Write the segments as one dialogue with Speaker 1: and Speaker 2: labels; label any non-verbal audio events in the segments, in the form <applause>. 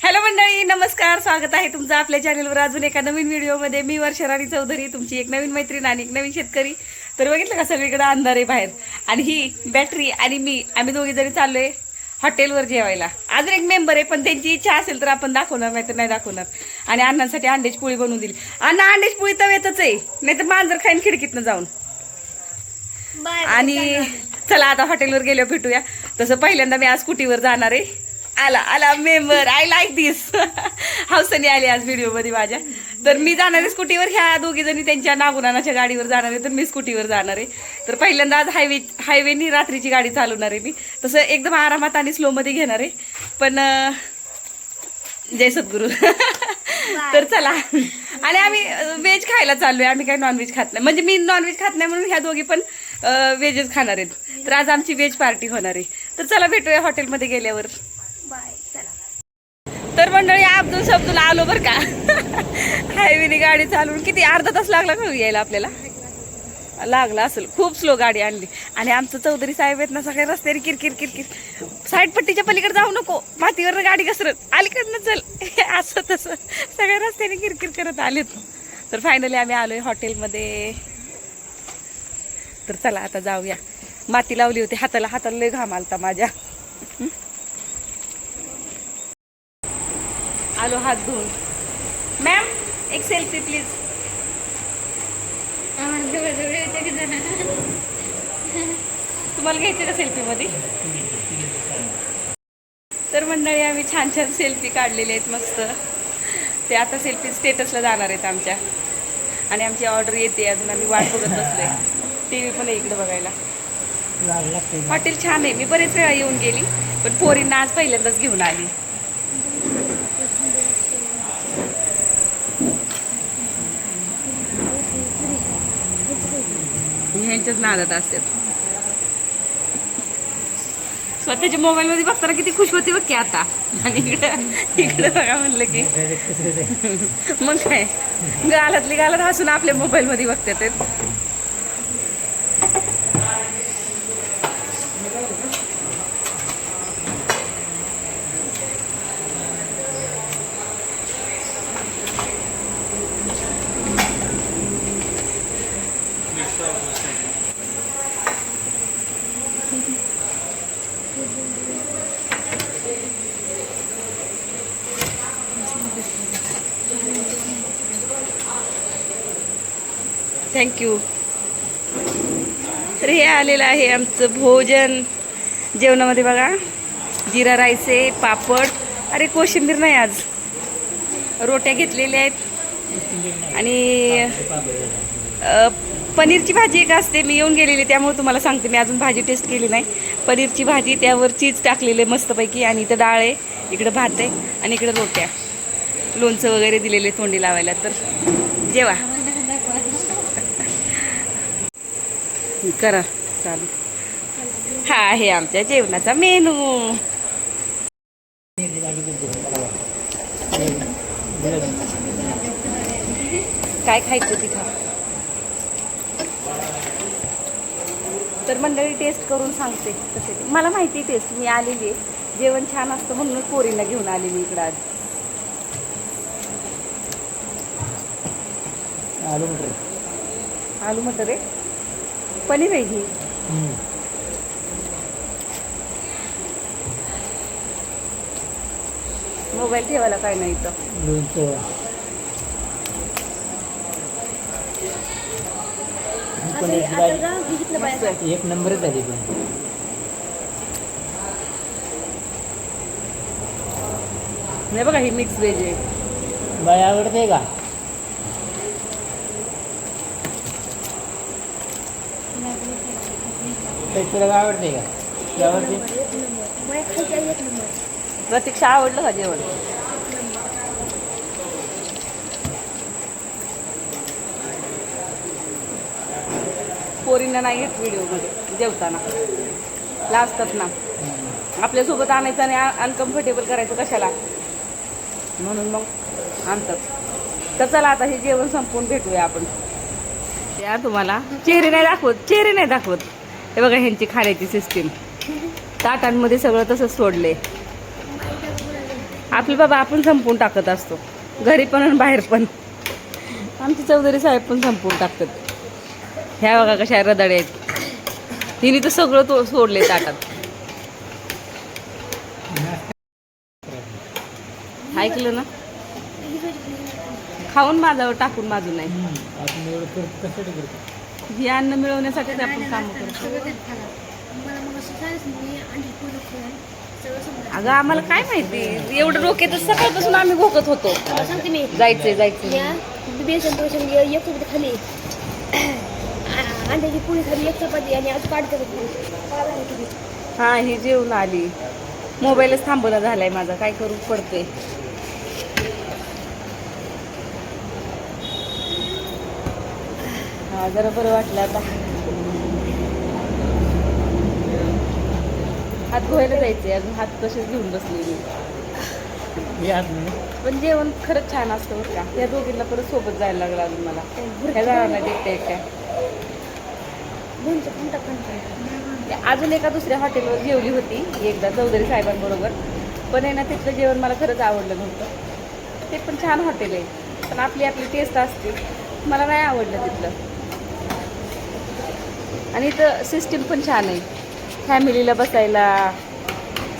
Speaker 1: Hello मंडळी नमस्कार स्वागत आहे तुमचं आपल्या चॅनलवर अजून एका नवीन व्हिडिओमध्ये मी वर्षा राणी चौधरी तुमची एक नवीन मैत्रीण आणि एक नवीन शेतकरी. तर बघितलं का सगळीकडे अंधार आहे बाहेर? आणि ही बॅटरी आणि मी आम्ही दोघी जरी चाललोय हॉटेलवर जेवायला. अजून एक मेंबर आहे पण त्यांची इच्छा असेल तर आपण दाखवणार नाही तर नाही दाखवणार. आणि अण्णांसाठी अंड्याची पोळी बनवून दिली. अण्णा अंड्याची पोळी तव्यातच आहे. नाही तर मांजर खाईन खिडकीतनं जाऊन. आणि चला. आता हॉटेलवर गेलो भेटूया. तसं पहिल्यांदा मी आज स्कूटीवर जाणार आहे. आला आला मेंबर आय लाईक दिस हौसनी आली आज व्हिडिओमध्ये माझ्या. तर मी जाणार आहे स्कूटीवर ह्या दोघी जणी त्यांच्या नागुनानाच्या गाडीवर जाणार आहे तर मी स्कूटीवर जाणार आहे. तर पहिल्यांदा आज हायवे हायवेनी रात्रीची गाडी चालवणार आहे मी. तसं एकदम आरामात आणि स्लोमध्ये घेणार आहे. पण जय सद्गुरू. <laughs> तर चला. आणि आम्ही व्हेज खायला चाललोय. आम्ही काही नॉनव्हेज खात नाही. म्हणजे मी नॉनव्हेज खात नाही म्हणून ह्या दोघी पण व्हेजच खाणार आहेत. तर आज आमची व्हेज पार्टी होणार आहे. तर चला भेटूया हॉटेलमध्ये गेल्यावर. तर मंडळी अब्दुल शब्दुल आलो बरं का? हायवेने गाडी चालवून किती अर्धा तास लागला का हो यायला आपल्याला? लागला असेल. खूप स्लो गाडी आणली. आणि आमचं चौधरी साहेब आहेत ना सगळ्या रस्त्याने किरकिर किरकिर. साईड पट्टीच्या पलीकडे जाऊ नको. मातीवर गाडी घसरत. अलीकडनं चल. <laughs> असं तसं. सगळ्या रस्त्याने किरकिर करत आलेत. तर फायनली आम्ही आलोय हॉटेलमध्ये तर चला आता जाऊया. माती लावली होती. हाताला हाताला लय घाम आलता माझ्या. आलो हात धुवून. मॅम एक सेल्फी प्लीज तुम्हाला घ्यायचे का सेल्फी मध्ये? तर मंडळी आम्ही छान छान सेल्फी काढलेले आहेत मस्त. ते आता सेल्फी स्टेटसला जाणार आहेत आमच्या. आणि आमची ऑर्डर येते अजून आम्ही वाट बघत बसलोय. टी व्ही पण आहे इकडे बघायला. हॉटेल छान आहे. मी बरेच वेळा येऊन गेली पण पोरींना आज पहिल्यांदाच घेऊन आली. ह्यांच्याच नादात असतात. स्वतःच्या मोबाईल मध्ये बघताना किती खुश होती बघ की आता. आणि इकडं इकडं बघा म्हणलं की. मग काय? गालातली गालात हसून आपल्या मोबाईल मध्ये बघतात. थँक्यू तर हे आलेलं आहे आमचं भोजन. जेवणामध्ये बघा जिरा राईस आहे पापड. अरे कोशिंबीर नाही आज. रोट्या घेतलेल्या आहेत. आणि पनीरची भाजी एक असते मी येऊन गेलेली त्यामुळे तुम्हाला सांगते मी अजून भाजी टेस्ट केली नाही. पनीरची भाजी त्यावर चीज टाकलेले मस्तपैकी आणि इथं डाळ आहे इकडं भात आहे आणि इकडं रोट्या. लोणचं वगैरे दिलेले तोंडी लावायला तर जेवा. करा. चालू. हा आहे आमच्या जेवणाचा मेनू. काय खायचं तिथं? तर मंडळी टेस्ट करून सांगते कसे ते. मला माहिती टेस्ट मी आलेली आहे. जेवण छान असतं म्हणून पोरीला घेऊन आले मी इकडं आज.
Speaker 2: आलू मटर.
Speaker 1: आलू मटर आहे? पनीर आहे ही. मोबाईल ठेवायला काय नाही आहे.
Speaker 2: एक नंबरच पण.
Speaker 1: हे बघा ही मिक्स व्हेज आहे.
Speaker 2: बाय आवडते का? ते तुला आवडते का? तुला आवडते
Speaker 1: प्रतीक्षा आवडलं का जेवण? पोरींना नाही येत व्हिडिओमध्ये जेवताना. लाजतात ना. आपल्यासोबत आणायचं आणि अनकम्फर्टेबल करायचं कशाला? म्हणून मग आणतात. तर चला आता हे जेवण संपवून भेटूया आपण. त्या तुम्हाला. चेहरे नाही दाखवत चेहरे नाही दाखवत. हे बघा ह्यांची खाण्याची सिस्टीम ताटांमध्ये सगळं तसंच सोडले आपले बाबा आपण संपवून टाकत असतो. घरी पण आणि बाहेर पण. आमचे चौधरी साहेब पण संपवून टाकतात. ह्या बघा कशा रदाडे आहेत. तिने तर सगळं तो सोडले ताटात. ऐकलं ना? खाऊन माझ्यावर टाकून माझं नाही. ही अन्न मिळवण्यासाठीच आपण काम करतो. अगं आम्हाला काय माहिती? एवढं डोक्यात सकाळपासून आम्ही भोगत होतो.
Speaker 3: सांगते मी
Speaker 1: जायचंय
Speaker 3: बेसन एक चपाती खाली. अंड्याची पोळी खाली एक चपाती आणि अजून काढते
Speaker 1: हा ही जेवण आली. मोबाईलच थांबवला झालाय माझा. काय करू पडते जरा बरं वाटलं आता. हात धुवायला जायचे अजून हात तसेच घेऊन बसले मी. पण जेवण खरंच छान असतं बरं का. या दोघींना परत सोबत जायला लागलं अजून मला. ह्या जाणार एकट्या अजून एका दुसऱ्या हॉटेलवर जेवली होती एकदा चौधरी साहेबांबरोबर. पण आहे ना तिथलं जेवण मला खरंच आवडलं नव्हतं. ते पण छान हॉटेल आहे. पण आपली आपली टेस्ट असते. मला नाही आवडलं तिथलं. आणि इथं सिस्टीम पण छान आहे. फॅमिलीला बसायला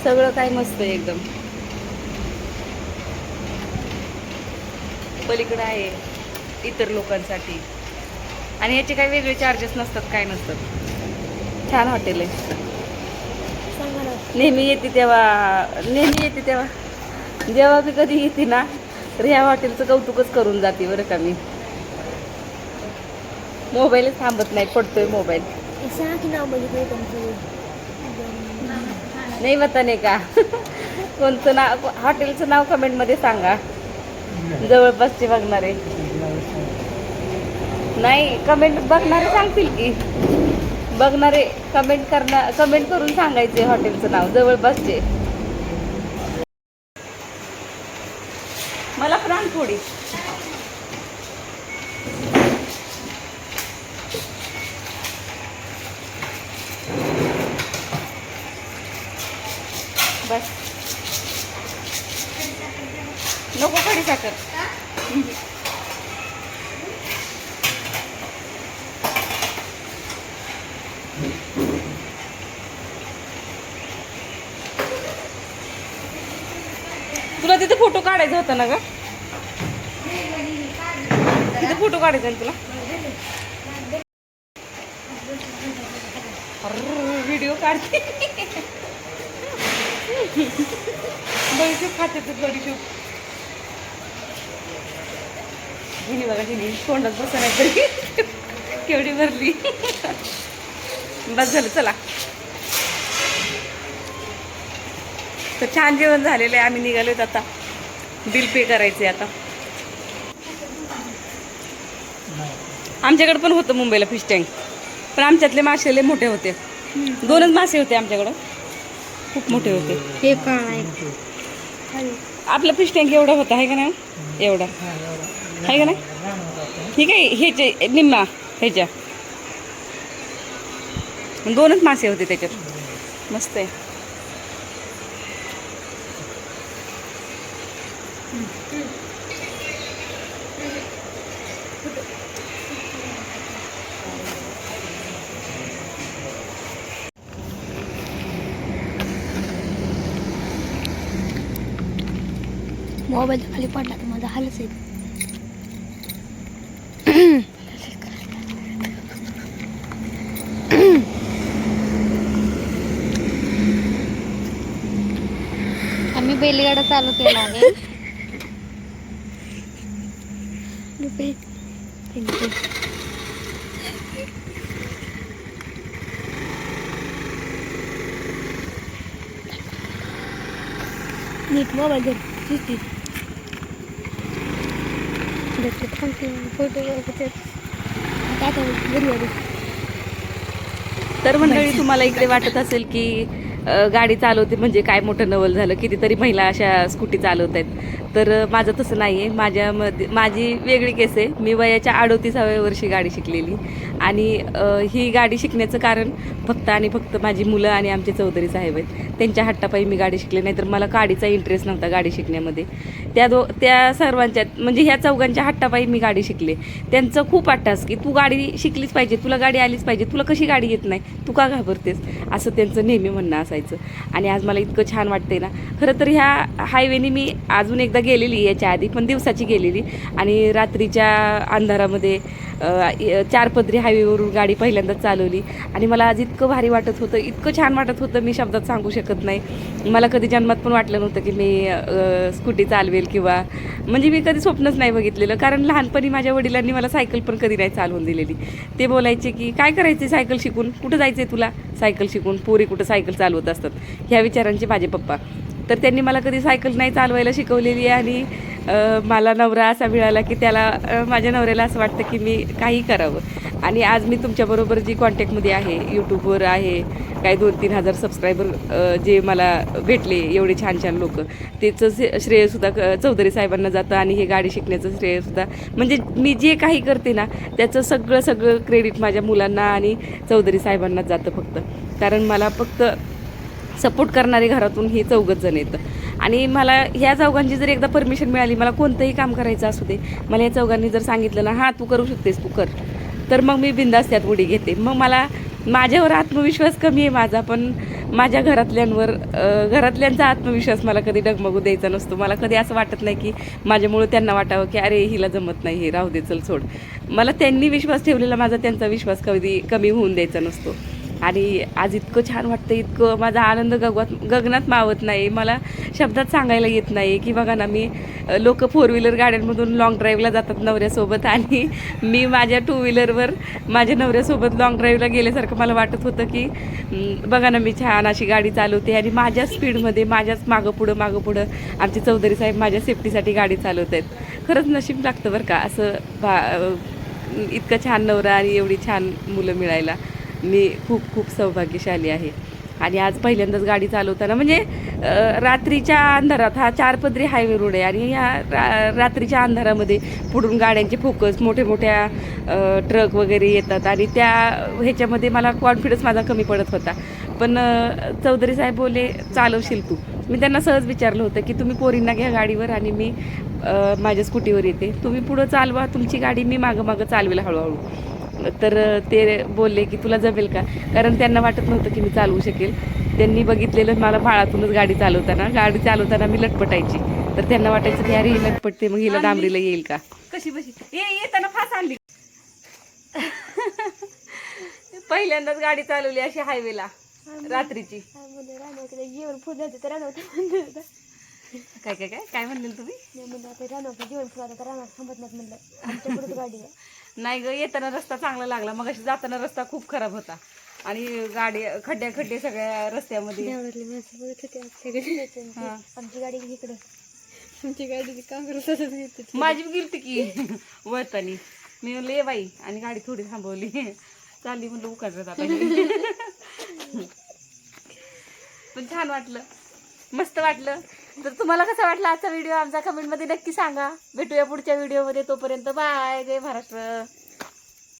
Speaker 1: सगळं काय मस्त आहे एकदम. पलीकडं आहे इतर लोकांसाठी. आणि याचे काही वेगळे चार्जेस नसतात काय नसतात. छान हॉटेल आहे. नेहमी येते तेव्हा नेहमी येते तेव्हा. जेव्हा मी कधी येते ना तर ह्या हॉटेलचं कौतुकच करून जाते बरं का मी. मोबाईलच थांबत नाही पडतोय मोबाईल
Speaker 3: हे सांगा की नाव बघितलं तुमचं
Speaker 1: नाही बताने का कोणतं नाव हॉटेलचं नाव कमेंटमध्ये सांगा जवळपासचे बघणारे नाही कमेंट बघणारे सांगतील की बघणारे कमेंट करणार कमेंट करून सांगायचे हॉटेलचं नाव जवळपासचे मला पण आण थोडी बस नको खडी साखर तुला तिथे फोटो काढायचा होता ना ग? तिथे फोटो काढायचा ना तुला? व्हिडिओ काढते. बडीशूप खाते तू बडीशूप हिनी बघा हिनी तोंडात बसा नाही तरी केवढी भरली. बस झालं चला. तर छान जेवण झालेलं आहे आम्ही निघालोत आता. बिल पे करायचे आता. आमच्याकडे पण होतं मुंबईला फिश टँक पण आमच्यातले मासे लय मोठे होते. दोनच मासे होते आमच्याकडं. खूप मोठे होते.
Speaker 3: हे आहे.
Speaker 1: आपलं फिश टँक एवढं होतं आहे का नाही? एवढा. आहे का नाही? ठीक आहे ह्याचे निम्मा ह्याच्या. दोनच मासे होते त्याच्यात. मस्त आहे.
Speaker 3: मोबाईल खाली पडला तर माझा हालच येईल आम्ही बैलगाडा चालू केला आहे. नीट मोबाईल धर
Speaker 1: तर मंडळी तुम्हाला इकडे वाटत असेल की गाडी चालवते म्हणजे काय मोठं नवल झालं कितीतरी महिला अशा स्कूटी चालवत आहेत तर माझं तसं नाही आहे माझ्यामध्ये माझी वेगळी केस आहे. मी वयाच्या अडोतीसाव्या वर्षी गाडी शिकलेली. आणि ही गाडी शिकण्याचं कारण फक्त आणि फक्त माझी मुलं आणि आमचे चौधरी साहेब आहेत. त्यांच्या हट्टापायी मी गाडी शिकले नाही तर मला गाडीचा इंटरेस्ट नव्हता गाडी शिकण्यामध्ये. त्या दो त्या सर्वांच्या म्हणजे ह्या चौघांच्या हट्टापायी मी गाडी शिकले. त्यांचं खूप अट्टास की तू गाडी शिकलीच पाहिजे तुला गाडी आलीच पाहिजे तुला कशी गाडी येत नाही? तू का घाबरतेस? असं त्यांचं नेहमी म्हणणं असायचं. आणि आज मला इतकं छान वाटतंय ना. खरं तर ह्या हायवेने मी अजून एकदा गेलेली याच्या आधी पण दिवसाची गेलेली. आणि रात्रीच्या अंधारामध्ये चार पदरी चारपदरी हायवेवरून गाडी पहिल्यांदाच चालवली. आणि मला आज इतकं भारी वाटत होतं इतकं छान वाटत होतं मी शब्दात सांगू शकत नाही. मला कधी जन्मात पण वाटलं नव्हतं की मी स्कूटी चालवेल किंवा म्हणजे मी कधी स्वप्नच नाही बघितलेलं. कारण लहानपणी माझ्या वडिलांनी मला सायकल पण कधी नाही चालवून दिलेली. ते बोलायचे की काय करायचे सायकल शिकून? कुठं जायचं आहे तुला? सायकल शिकून पोरी कुठं सायकल चालवत असतात. ह्या विचारांचे माझे पप्पा. तर त्यांनी मला कधी सायकल नाही चालवायला शिकवलेली आणि मला नवरा असा मिळाला की त्याला माझ्या नवऱ्याला असं वाटतं की मी काही करावं. आणि आज मी तुमच्याबरोबर जी कॉन्टॅक्टमध्ये आहे यूट्यूबवर आहे काही दोन तीन हजार सबस्क्रायबर जे मला भेटले एवढे छान छान लोक त्याचं श्रेयसुद्धा क- चौधरी साहेबांना जातं आणि हे गाडी शिकण्याचं श्रेयसुद्धा म्हणजे मी जे काही करते ना त्याचं सगळं सगळं क्रेडिट माझ्या मुलांना आणि चौधरी साहेबांनाच जातं फक्त. कारण मला फक्त सपोर्ट करणारे घरातून हे चौघच जण येतं आणि मला ह्या चौघांची जर एकदा परमिशन मिळाली मला कोणतंही काम करायचं असू दे मला या चौघांनी जर सांगितलं ना हां तू करू शकतेस तू कर. तर मग मी बिंदास त्यात उडी घेते. मग मला माझ्यावर आत्मविश्वास कमी आहे माझा पण माझ्या घरातल्यांवर घरातल्यांचा आत्मविश्वास मला कधी डगमगू द्यायचा नसतो. मला कधी असं वाटत नाही की माझ्यामुळं त्यांना वाटावं की अरे हिला जमत नाही हे राहू दे चल सोड. मला त्यांनी विश्वास ठेवलेला माझा त्यांचा विश्वास कधी कमी होऊन द्यायचा नसतो. आणि आज इतकं छान वाटतं इतकं माझा आनंद गगवात गगनात मावत नाही. मला शब्दात सांगायला येत नाही की बघा ना मी लोक फोर व्हीलर गाड्यांमधून लाँग ड्राईव्हला जातात नवऱ्यासोबत आणि मी माझ्या टू व्हीलरवर माझ्या नवऱ्यासोबत लाँग ड्राईव्हला गेल्यासारखं मला वाटत होतं की बघा ना मी छान अशी गाडी चालवते आणि माझ्या स्पीडमध्ये माझ्याच मागं पुढं मागं पुढं आमचे चौधरी साहेब माझ्या सेफ्टीसाठी गाडी चालवत आहेत. खरंच नशीब लागतं बरं का असं बा इतकं छान नवरा आणि एवढी छान मुलं मिळायला. मी खूप खूप सौभाग्यशाली आहे. आणि आज पहिल्यांदाच गाडी चालवताना म्हणजे रात्रीच्या अंधारात हा चारपदरी हायवे रोड आहे आणि या रा रात्रीच्या अंधारामध्ये पुढून गाड्यांचे फोकस मोठे मोठ्या ट्रक वगैरे येतात आणि त्या ह्याच्यामध्ये मला कॉन्फिडन्स माझा कमी पडत होता. पण चौधरी साहेब बोले चालवशील तू. मी त्यांना सहज विचारलं होतं की तुम्ही पोरींना घ्या गाडीवर आणि मी माझ्या स्कूटीवर येते. तुम्ही पुढं चालवा तुमची गाडी मी मागं मागं चालवेल हळूहळू. तर ते बोलले की तुला जमेल का? कारण त्यांना वाटत नव्हतं की मी चालवू शकेल. त्यांनी बघितलेलं मला माळातूनच गाडी चालवताना गाडी चालवताना मी लटपटायची. तर त्यांना वाटायचं की अरे लटपटते मग हिला डांबरीला येईल का? कशी बशी? ये येताना फास आणली. पहिल्यांदाच गाडी चालवली अशी हायवेला रात्रीची.
Speaker 3: जेवण तर रानवते
Speaker 1: काय काय काय? काय म्हणले तुम्ही?
Speaker 3: मी म्हणलं आता रानवते जेवण रानात थांबत नाहीत म्हणलं. आमच्या पुढे गाडी आहे.
Speaker 1: नाही ग येताना रस्ता चांगला लागला. मग जाताना रस्ता खूप खराब होता. आणि गाडी खड्ड्या खड्डे सगळ्या रस्त्यामध्ये.
Speaker 3: आमची गाडी इकडे. आमची गाडी काँग्रेस
Speaker 1: माझी बी गेलती की <laughs> वळतानी. मी म्हणलं ये बाई आणि गाडी थोडी थांबवली. चालली म्हणलं उकाडत आता. <laughs> पण छान वाटलं. मस्त वाटलं. तर तुम्हाला कसा वाटला आजचा व्हिडिओ आमचा कमेंटमध्ये नक्की सांगा. भेटूया पुढच्या व्हिडिओमध्ये तोपर्यंत बाय जय महाराष्ट्र.